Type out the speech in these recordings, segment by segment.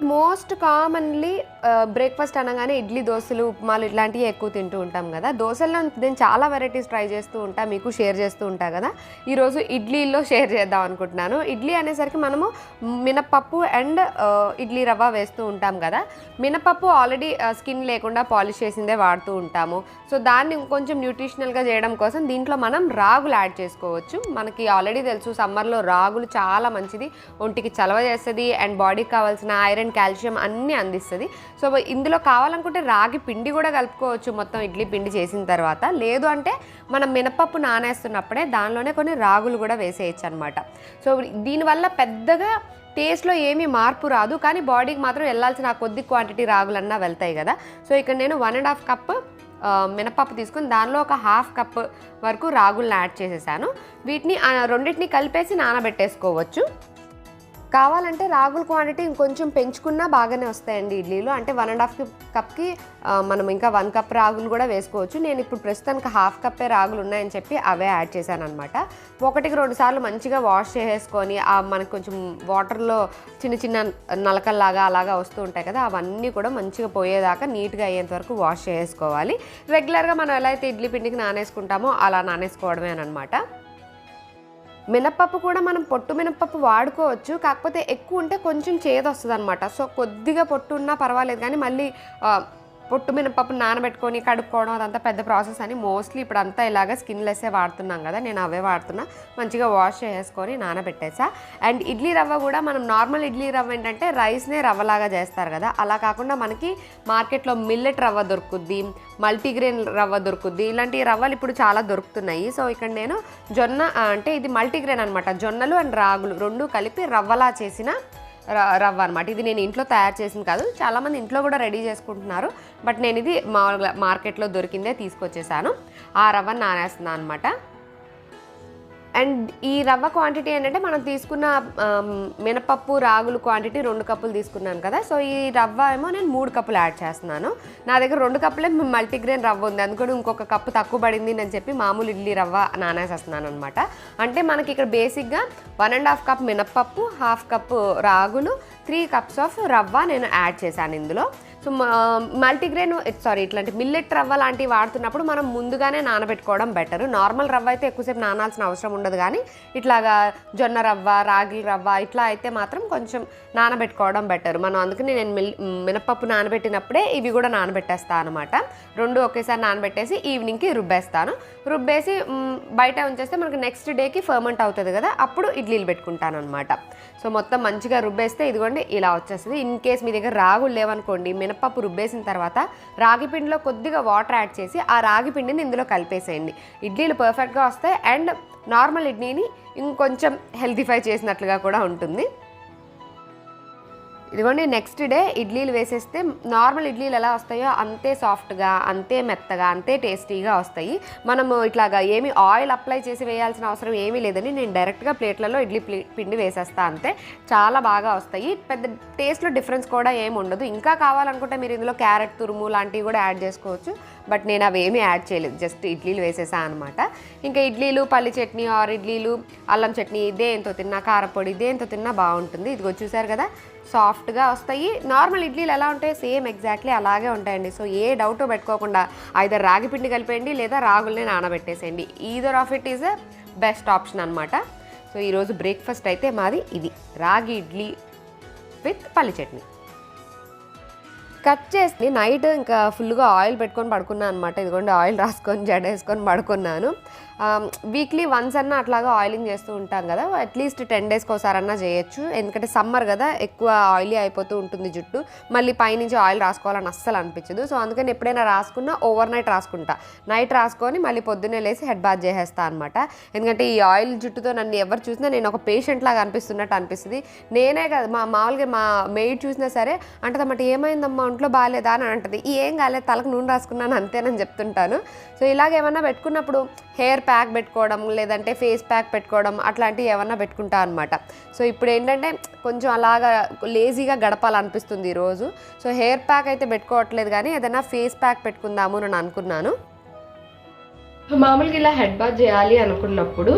Most commonly breakfast అనగానే ఇడ్లీ దోశలు ఉప్మాలు ఇట్లాంటివి ఎక్కువ తింటూ ఉంటాం కదా. దోశల్లో నేను చాలా వెరైటీస్ ట్రై చేస్తూ ఉంటా మీకు షేర్ చేస్తూ ఉంటా కదా. ఈరోజు ఇడ్లీలో షేర్ చేద్దాం అనుకుంటున్నాను. ఇడ్లీ అనేసరికి మనము మినపప్పు అండ్ ఇడ్లీ రవ్వ వేస్తూ ఉంటాం కదా. మినపప్పు ఆల్రెడీ స్కిన్ లేకుండా పాలిష్ చేసిందే వాడుతూ ఉంటాము. సో దాన్ని ఇంకొంచెం న్యూట్రిషనల్గా చేయడం కోసం దీంట్లో మనం రాగులు యాడ్ చేసుకోవచ్చు. మనకి ఆల్రెడీ తెలుసు సమ్మర్లో రాగులు చాలా మంచిది. ఒంటికి చలవ చేస్తుంది అండ్ బాడీకి కావాల్సిన ఐరన్ కాల్షియం అన్నీ అందిస్తుంది. సో ఇందులో కావాలనుకుంటే రాగి పిండి కూడా కలుపుకోవచ్చు మొత్తం ఇడ్లీ పిండి చేసిన తర్వాత. లేదు అంటే మనం మినపప్పు నానేస్తున్నప్పుడే దానిలోనే కొన్ని రాగులు కూడా వేసేయచ్చు అనమాట సో దీనివల్ల పెద్దగా టేస్ట్లో ఏమీ మార్పు రాదు. కానీ బాడీకి మాత్రం వెళ్ళాల్సిన ఆ కొద్ది క్వాంటిటీ రాగులన్నా వెళ్తాయి కదా. సో ఇక్కడ నేను వన్ అండ్ హాఫ్ కప్ మినపప్పు తీసుకుని దానిలో ఒక హాఫ్ కప్ వరకు రాగులను యాడ్ చేసేసాను. వీటిని రెండింటిని కలిపేసి నానబెట్టేసుకోవచ్చు. కావాలంటే రాగుల క్వాంటిటీ ఇంకొంచెం పెంచుకున్నా బాగానే వస్తాయండి ఇడ్లీలు. అంటే వన్ అండ్ హాఫ్ కప్కి మనం ఇంకా వన్ కప్ రాగులు కూడా వేసుకోవచ్చు. నేను ఇప్పుడు ప్రస్తుతానికి హాఫ్ కప్పే రాగులు ఉన్నాయని చెప్పి అవే యాడ్ చేశాను అనమాట ఒకటికి రెండు సార్లు మంచిగా వాష్ చేసేసుకొని మనకు కొంచెం వాటర్లో చిన్న చిన్న నలకల్లాగా అలాగా వస్తూ ఉంటాయి కదా అవన్నీ కూడా మంచిగా పోయేదాకా నీట్గా అయ్యేంత వరకు వాష్ చేసుకోవాలి రెగ్యులర్గా మనం ఎలా అయితే ఇడ్లీ పిండికి నానేసుకుంటామో అలా నానేసుకోవడమే అనమాట మినప్పప్పు కూడా మనం పొట్టు మినప్పప్పు వాడుకోవచ్చు. కాకపోతే ఎక్కువ ఉంటే కొంచెం చేదు వస్తుంది అనమాట సో కొద్దిగా పొట్టు ఉన్నా పర్వాలేదు. కానీ మళ్ళీ పొట్టు మినపప్పు నానబెట్టుకొని కడుక్కోవడం అదంతా పెద్ద ప్రాసెస్ అని మోస్ట్లీ ఇప్పుడు అంతా ఇలాగ స్కిన్లెస్సే వాడుతున్నాం కదా నేను అవే వాడుతున్నా. మంచిగా వాష్ చేసుకొని నానబెట్టేసా. అండ్ ఇడ్లీ రవ్వ కూడా మనం నార్మల్ ఇడ్లీ రవ్వ ఏంటంటే రైస్నే రవ్వలాగా చేస్తారు కదా అలా కాకుండా మనకి మార్కెట్లో మిల్లెట్ రవ్వ దొరుకుద్ది మల్టీగ్రెయిన్ రవ్వ దొరుకుద్ది ఇలాంటి రవ్వలు ఇప్పుడు చాలా దొరుకుతున్నాయి. సో ఇక్కడ నేను జొన్న అంటే ఇది మల్టీగ్రెయిన్ అనమాట జొన్నలు అండ్ రాగులు రెండు కలిపి రవ్వలా చేసిన రవ్వ అనమాట ఇది నేను ఇంట్లో తయారు చేసింది కాదు చాలామంది ఇంట్లో కూడా రెడీ చేసుకుంటున్నారు. బట్ నేను ఇది మామూలుగా మార్కెట్లో దొరికిందే తీసుకొచ్చేసాను. ఆ రవ్వ నానేస్తున్నాను అనమాట అండ్ ఈ రవ్వ క్వాంటిటీ ఏంటంటే మనం తీసుకున్న మినపప్పు రాగులు క్వాంటిటీ రెండు కప్పులు తీసుకున్నాను కదా. సో ఈ రవ్వ ఏమో నేను మూడు కప్పులు యాడ్ చేస్తున్నాను. నా దగ్గర రెండు కప్పులే మల్టీగ్రెయిన్ రవ్వ ఉంది. అందుకని ఇంకొక కప్పు తక్కువ పడింది అని చెప్పి మామూలు ఇడ్లీ రవ్వ నానేసేస్తున్నాను అనమాట అంటే మనకి ఇక్కడ బేసిక్గా వన్ అండ్ హాఫ్ కప్ మినపప్పు హాఫ్ కప్పు రాగులు త్రీ కప్స్ ఆఫ్ రవ్వ నేను యాడ్ చేశాను ఇందులో. సో మల్టీగ్రెయిన్ సారీ ఇట్లాంటి మిల్లెట్ రవ్వ లాంటివి వాడుతున్నప్పుడు మనం ముందుగానే నానబెట్టుకోవడం బెటర్ నార్మల్ రవ్వ అయితే ఎక్కువసేపు నానాల్సిన అవసరం ఉండదు కానీ ఇట్లాగా జొన్న రవ్వ రాగి రవ్వ ఇట్లా అయితే మాత్రం కొంచెం నానబెట్టుకోవడం బెటర్ మనం అందుకని నేను మిల్ మినపప్పు నానబెట్టినప్పుడే ఇవి కూడా నానబెట్టేస్తాను అనమాట రెండు ఒకేసారి నానబెట్టేసి ఈవినింగ్కి రుబ్బేస్తాను. రుబ్బేసి బయట ఉంచేస్తే మనకు నెక్స్ట్ డేకి ఫర్మెంట్ అవుతుంది కదా అప్పుడు ఇడ్లీలు పెట్టుకుంటాను అనమాట సో మొత్తం మంచిగా రుబ్బేస్తే ఇదిగోండి ఇలా వచ్చేస్తుంది. ఇన్ కేస్ మీ దగ్గర రాగులు లేవనుకోండి మినప మినపప్పు రుబ్బేసిన తర్వాత రాగి పిండిలో కొద్దిగా వాటర్ యాడ్ చేసి ఆ రాగి పిండిని ఇందులో కలిపేసేయండి. ఇడ్లీలు పర్ఫెక్ట్గా వస్తాయి అండ్ నార్మల్ ఇడ్లీని ఇంకొంచెం హెల్తీఫై చేసినట్లుగా కూడా ఉంటుంది. ఇదిగోండి నెక్స్ట్ డే ఇడ్లీలు వేసేస్తే నార్మల్ ఇడ్లీలు ఎలా వస్తాయో అంతే సాఫ్ట్గా అంతే మెత్తగా అంతే టేస్టీగా వస్తాయి. మనము ఇట్లాగా ఏమి ఆయిల్ అప్లై చేసి వేయాల్సిన అవసరం ఏమీ లేదని నేను డైరెక్ట్గా ప్లేట్లలో ఇడ్లీ ప్లే పిండి వేసేస్తా అంతే. చాలా బాగా వస్తాయి. పెద్ద టేస్ట్లో డిఫరెన్స్ కూడా ఏమి ఉండదు. ఇంకా కావాలనుకుంటే మీరు ఇందులో క్యారెట్ తురుము లాంటివి కూడా యాడ్ చేసుకోవచ్చు. బట్ నేను అవి ఏమీ యాడ్ చేయలేదు. జస్ట్ ఇడ్లీలు వేసేసా అనమాట ఇంకా ఇడ్లీలు పల్లి చట్నీ ఆర్ ఇడ్లీలు అల్లం చట్నీ దేంతో తిన్నా కారపొడి దేంతో తిన్నా బాగుంటుంది. ఇదిగో చూసారు కదా? సాఫ్ట్గా వస్తాయి. నార్మల్ ఇడ్లీలు ఎలా ఉంటాయి సేమ్ ఎగ్జాక్ట్లీ అలాగే ఉంటాయండి. సో ఏ డౌట్ పెట్టుకోకుండా ఐదర్ రాగి పిండి కలిపేయండి లేదా రాగుల్ని నానబెట్టేసేయండి. Either of it is a best option అనమాట సో ఈరోజు బ్రేక్ఫాస్ట్ అయితే మాది ఇది. రాగి ఇడ్లీ విత్ పల్లి చట్నీ. కట్ చేసి నైట్ ఇంకా ఫుల్గా ఆయిల్ పెట్టుకొని పడుకున్నాను అనమాట ఇదిగోండి ఆయిల్ రాసుకొని జడ వేసుకొని పడుకున్నాను. వీక్లీ వన్స్ అన్న అట్లాగా ఆయిలింగ్ చేస్తూ ఉంటాం కదా. అట్లీస్ట్ టెన్ డేస్కి ఒకసారన్నా చేయొచ్చు. ఎందుకంటే సమ్మర్ కదా ఎక్కువ ఆయిలీ అయిపోతూ ఉంటుంది జుట్టు. మళ్ళీ పైనుంచి ఆయిల్ రాసుకోవాలని అస్సలు అనిపించదు. సో అందుకని ఎప్పుడైనా రాసుకున్నా ఓవర్ నైట్ రాసుకుంటా. నైట్ రాసుకొని మళ్ళీ పొద్దున్నే లేసి హెడ్ బాత్ చేసేస్తా అనమాట ఎందుకంటే ఈ ఆయిల్ జుట్టుతో నన్ను ఎవరు చూసినా నేను ఒక పేషెంట్ లాగా అనిపిస్తున్నట్టు అనిపిస్తుంది. నేనే కదా మా మామూలుగా మా మెయిడ్ చూసినా సరే అంటే అంటదన్నమాట ఏమైందమ్మా ఒంట్లో బాగాలేదా అని అంటుంది. "ఈ ఏం కాలేదు తలకు నూనె రాసుకున్నాను అంతేనని చెప్తుంటాను. సో ఇలాగ ఏమన్నా పెట్టుకున్నప్పుడు హెయిర్ ప్యాక్ పెట్టుకోవడం లేదంటే ఫేస్ ప్యాక్ పెట్టుకోవడం అట్లాంటివి ఏమన్నా పెట్టుకుంటా అనమాట సో ఇప్పుడు ఏంటంటే కొంచెం అలాగా లేజీగా గడపాలనిపిస్తుంది ఈరోజు. సో హెయిర్ ప్యాక్ అయితే పెట్టుకోవట్లేదు కానీ ఏదైనా ఫేస్ ప్యాక్ పెట్టుకుందాము అని అనుకున్నాను. మామూలుగా ఇలా హెడ్ బాత్ చేయాలి అనుకున్నప్పుడు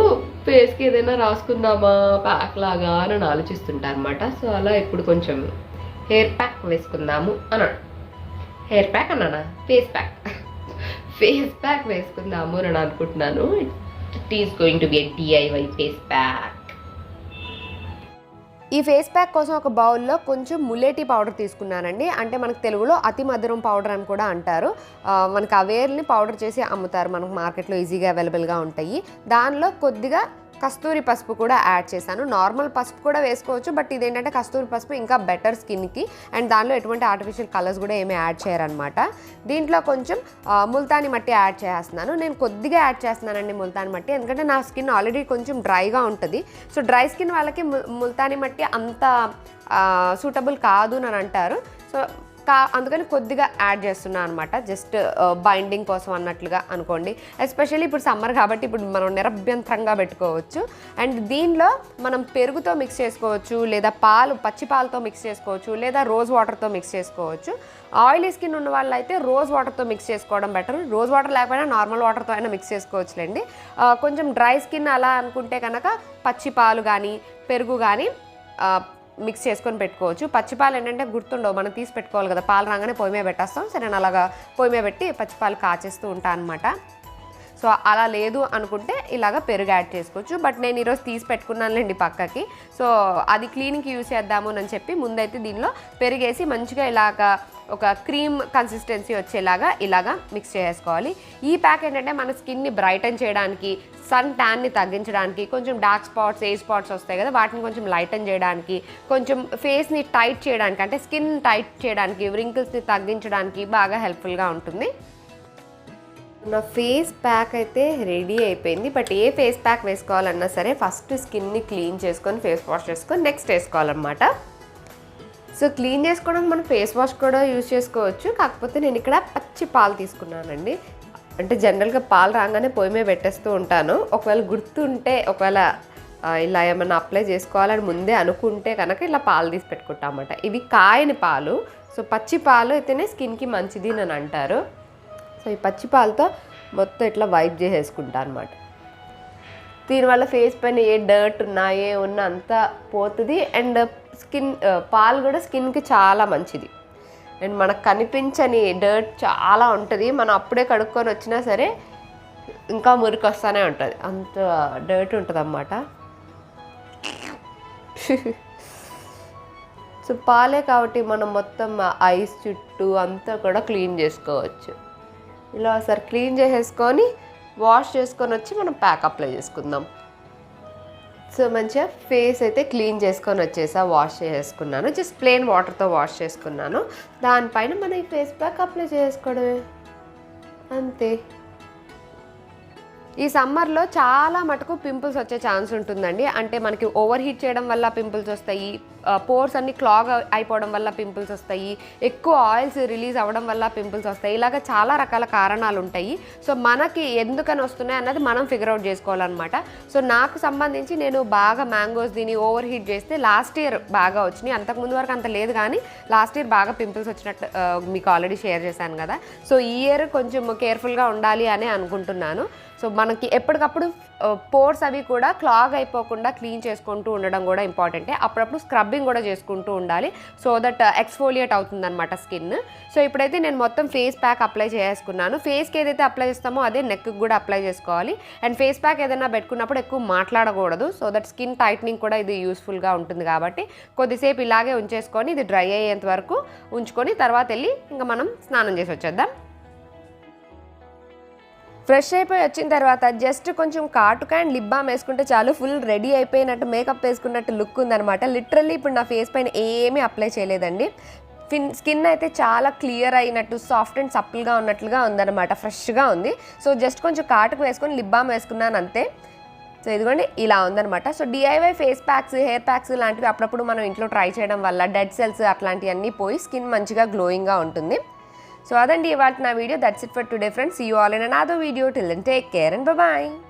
ఫేస్కి ఏదైనా రాసుకుందామా ప్యాక్ లాగా అని ఆలోచిస్తుంటా అనమాట సో అలా ఇప్పుడు కొంచెం హెయిర్ ప్యాక్ వేసుకుందాము అన్నాడు. హెయిర్ ప్యాక్ అన్నానా? ఫేస్ ప్యాక్ ఫేస్ ప్యాక్ వేసుకుందాము అని అనుకుంటున్నాను. It is going to be DIY face pack ఈ ఫేస్ ప్యాక్ కోసం ఒక బౌల్లో కొంచెం ములేటి పౌడర్ తీసుకున్నానండి. అంటే మనకు తెలుగులో అతి మధురం పౌడర్ అని కూడా అంటారు. మనకు అవేర్ని పౌడర్ చేసి అమ్ముతారు. మనకు మార్కెట్లో ఈజీగా అవైలబుల్గా ఉంటాయి. దానిలో కొద్దిగా కస్తూరి పసుపు కూడా యాడ్ చేశాను. నార్మల్ పసుపు కూడా వేసుకోవచ్చు బట్ ఇదేంటంటే కస్తూరి పసుపు ఇంకా బెటర్ స్కిన్కి. అండ్ దానిలో ఎటువంటి ఆర్టిఫిషియల్ కలర్స్ కూడా ఏమీ యాడ్ చేయరనమాట దీంట్లో కొంచెం ముల్తాని మట్టి యాడ్ చేస్తున్నాను. నేను కొద్దిగా యాడ్ చేస్తున్నానండి ముల్తాని మట్టి. ఎందుకంటే నా స్కిన్ ఆల్రెడీ కొంచెం డ్రైగా ఉంటుంది. సో డ్రై స్కిన్ వాళ్ళకి ముల్తాని మట్టి అంత సూటబుల్ కాదు అని అంటారు. సో కా అందుకని కొద్దిగా యాడ్ చేస్తున్నాను అనమాట జస్ట్ బైండింగ్ కోసం అన్నట్లుగా అనుకోండి. ఎస్పెషల్లీ ఇప్పుడు సమ్మర్ కాబట్టి ఇప్పుడు మనం నిరభ్యంతరంగా పెట్టుకోవచ్చు. అండ్ దీనిలో మనం పెరుగుతో మిక్స్ చేసుకోవచ్చు లేదా పాలు పచ్చి పాలతో మిక్స్ చేసుకోవచ్చు లేదా రోజ్ వాటర్తో మిక్స్ చేసుకోవచ్చు. ఆయిలీ స్కిన్ ఉన్న వాళ్ళు అయితే రోజ్ వాటర్తో మిక్స్ చేసుకోవడం బెటర్ రోజ్ వాటర్ లేకపోయినా నార్మల్ వాటర్తో అయినా మిక్స్ చేసుకోవచ్చులేండి. కొంచెం డ్రై స్కిన్ అలా అనుకుంటే కనుక పచ్చి పాలు కానీ పెరుగు కానీ మిక్స్ చేసుకొని పెట్టుకోవచ్చు. పచ్చిపాలు ఏంటంటే గుర్తుండవు. మనం తీసి పెట్టుకోవాలి కదా. పాలు రాగానే పొయ్యి మీద పెట్టేస్తాం. సరే నేను అలాగా పొయ్యి మీద పెట్టి పచ్చిపాలు కాచేస్తూ ఉంటాను అనమాట సో అలా లేదు అనుకుంటే ఇలాగ పెరుగు యాడ్ చేసుకోవచ్చు. బట్ నేను ఈరోజు తీసి పెట్టుకున్నానులేండి పక్కకి. సో అది క్లీనింగ్కి యూస్ చేద్దాము అని చెప్పి ముందైతే దీనిలో పెరిగేసి మంచిగా ఇలాగ ఒక క్రీమ్ కన్సిస్టెన్సీ వచ్చేలాగా ఇలాగా మిక్స్ చేసుకోవాలి. ఈ ప్యాక్ ఏంటంటే మన స్కిన్ని బ్రైటన్ చేయడానికి సన్ ట్యాన్ని తగ్గించడానికి కొంచెం డార్క్ స్పాట్స్ ఏ స్పాట్స్ వస్తాయి కదా వాటిని కొంచెం లైటన్ చేయడానికి కొంచెం ఫేస్ని టైట్ చేయడానికి అంటే స్కిన్ టైట్ చేయడానికి రింకిల్స్ని తగ్గించడానికి బాగా హెల్ప్ఫుల్గా ఉంటుంది. నా ఫేస్ ప్యాక్ అయితే రెడీ అయిపోయింది. బట్ ఏ ఫేస్ ప్యాక్ వేసుకోవాలన్నా సరే ఫస్ట్ స్కిన్ని క్లీన్ చేసుకొని ఫేస్ వాష్ చేసుకొని నెక్స్ట్ వేసుకోవాలన్నమాట. సో క్లీన్ చేసుకోవడానికి మనం ఫేస్ వాష్ కూడా యూజ్ చేసుకోవచ్చు. కాకపోతే నేను ఇక్కడ పచ్చి పాలు తీసుకున్నానండి. అంటే జనరల్గా పాలు రాగానే పొయ్యి మీద పెట్టేస్తూ ఉంటాను. ఒకవేళ గుర్తుంటే ఒకవేళ ఇలా ఏమైనా అప్లై చేసుకోవాలని ముందే అనుకుంటే కనుక ఇలా పాలు తీసి పెట్టుకుంటామన్నమాట ఇవి కాయని పాలు. సో పచ్చి పాలు అయితేనే స్కిన్కి మంచిది అని అంటారు. సో ఈ పచ్చి పాలతో మొత్తం ఇట్లా వైప్ చేసేసుకుంటా అనమాట దీనివల్ల ఫేస్ పైన ఏ డర్ట్ ఉన్నా ఏ ఉన్నా అంతా పోతుంది. అండ్ స్కిన్ పాలు కూడా స్కిన్కి చాలా మంచిది. అండ్ మనకు కనిపించని డర్ట్ చాలా ఉంటుంది. మనం అప్పుడే కడుక్కొని వచ్చినా సరే ఇంకా మురికి వస్తూనే ఉంటుంది. అంత డర్ట్ ఉంటుంది అన్నమాట సో పాలే కాబట్టి మనం మొత్తం ఐస్ చుట్టూ అంతా కూడా క్లీన్ చేసుకోవచ్చు. ఇలా ఒకసారి క్లీన్ చేసేసుకొని వాష్ చేసుకొని వచ్చి మనం ప్యాక్ అప్లై చేసుకుందాం. సో మంచిగా ఫేస్ అయితే క్లీన్ చేసుకొని వచ్చేసా వాష్ చేసుకున్నాను జస్ట్ ప్లెయిన్ వాటర్తో వాష్ చేసుకున్నాను. దానిపైన మనం ఈ ఫేస్ ప్యాక్ అప్లై చేసుకోవడమే. అంతే. ఈ సమ్మర్లో చాలా మటుకు పింపుల్స్ వచ్చే ఛాన్స్ ఉంటుందండి. అంటే మనకి ఓవర్ హీట్ చేయడం వల్ల పింపుల్స్ వస్తాయి. పోర్స్ అన్ని క్లాగ్ అయిపోవడం వల్ల పింపుల్స్ వస్తాయి. ఎక్కువ ఆయిల్స్ రిలీజ్ అవ్వడం వల్ల పింపుల్స్ వస్తాయి. ఇలాగ చాలా రకాల కారణాలు ఉంటాయి. సో మనకి ఎందుకని వస్తున్నాయి అన్నది మనం ఫిగర్ అవుట్ చేసుకోవాలన్నమాట. సో నాకు సంబంధించి నేను బాగా మ్యాంగోస్ దీని ఓవర్ హీట్ చేస్తే లాస్ట్ ఇయర్ బాగా వచ్చినాయి. అంతకుముందు వరకు అంత లేదు కానీ లాస్ట్ ఇయర్ బాగా పింపుల్స్ వచ్చినట్టు మీకు ఆల్రెడీ షేర్ చేశాను కదా. సో ఈ ఇయర్ కొంచెం కేర్ఫుల్గా ఉండాలి అని అనుకుంటున్నాను. సో మనకి ఎప్పటికప్పుడు పోర్స్ అవి కూడా క్లాగ్ అయిపోకుండా క్లీన్ చేసుకుంటూ ఉండడం కూడా ఇంపార్టెంటే. అప్పుడప్పుడు స్క్రబ్బింగ్ కూడా చేసుకుంటూ ఉండాలి. సో దట్ ఎక్స్ఫోలియేట్ అవుతుందన్నమాట స్కిన్. సో ఇప్పుడైతే నేను మొత్తం ఫేస్ ప్యాక్ అప్లై చేసుకున్నాను. ఫేస్కి ఏదైతే అప్లై చేస్తామో అదే నెక్కి కూడా అప్లై చేసుకోవాలి. అండ్ ఫేస్ ప్యాక్ ఏదైనా పెట్టుకున్నప్పుడు ఎక్కువ మాట్లాడకూడదు. సో దట్ స్కిన్ టైట్నింగ్ కూడా ఇది యూస్ఫుల్గా ఉంటుంది కాబట్టి కొద్దిసేపు ఇలాగే ఉంచేసుకొని ఇది డ్రై అయ్యేంత వరకు ఉంచుకొని తర్వాత వెళ్ళి ఇంకా మనం స్నానం చేసి వచ్చేద్దాం. ఫ్రెష్ అయిపోయి వచ్చిన తర్వాత జస్ట్ కొంచెం కాటుక అండ్ లిప్ బామ్ వేసుకుంటే చాలు ఫుల్ రెడీ అయిపోయినట్టు మేకప్ వేసుకున్నట్టు లుక్ ఉందనమాట లిటరల్లీ ఇప్పుడు నా ఫేస్ పైన ఏమీ అప్లై చేయలేదండి. ఫిన్ స్కిన్ అయితే చాలా క్లియర్ అయినట్టు సాఫ్ట్ అండ్ సప్పుల్గా ఉన్నట్లుగా ఉందన్నమాట ఫ్రెష్గా ఉంది. సో జస్ట్ కొంచెం కాటుకు వేసుకొని లిప్ బామ్ వేసుకున్నాను అంతే. సో ఇదిగోండి ఇలా ఉందనమాట so DIY face packs hair packs లాంటివి అప్పుడప్పుడు మనం ఇంట్లో ట్రై చేయడం వల్ల డెడ్ సెల్స్ అట్లాంటివన్నీ పోయి స్కిన్ మంచిగా గ్లోయింగ్గా ఉంటుంది. So, video. That's it for today, friends. See you all in another video. Till then, take care and bye-bye.